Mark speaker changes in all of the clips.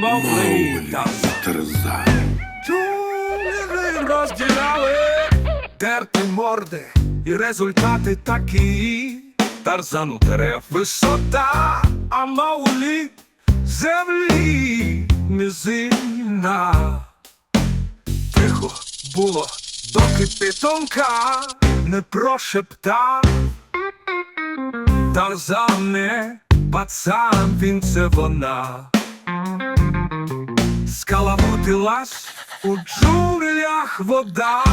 Speaker 1: Мауглі та
Speaker 2: Тарзан.
Speaker 1: Розділяли терти морди, і результати такі. Тарзану дерев висота, а Маулі землі низина. Тихо було, доки питонка не прошептав. Тарзан не пацан, він це вона. Скалабутилась у джунглях вода.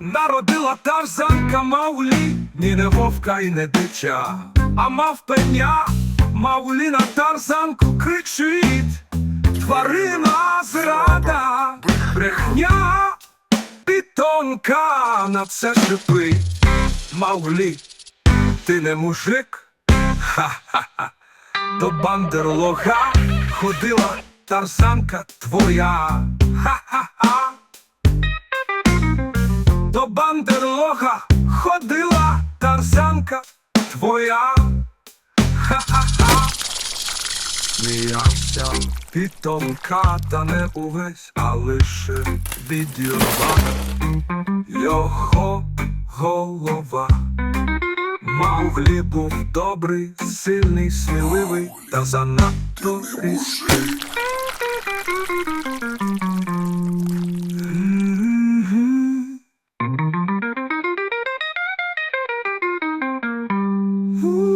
Speaker 1: Народила тарзанка Маулі, ні не вовка і не дича, а мавпеня, Маулі на тарзанку кричить, тварина зрада, брехня, питонка на це шипить. Маулі, ти не мужик? Ха-ха-ха. До бандерлога ходила тарзанка твоя. Ха-ха-ха. До бандерлога ходила тарзанка твоя. Ха-ха-ха. Сміявся питомка, та не увесь, а лише відірвав його голова. Мауглі був добрий, сильний, сміливий та занадто різкий. Ooh.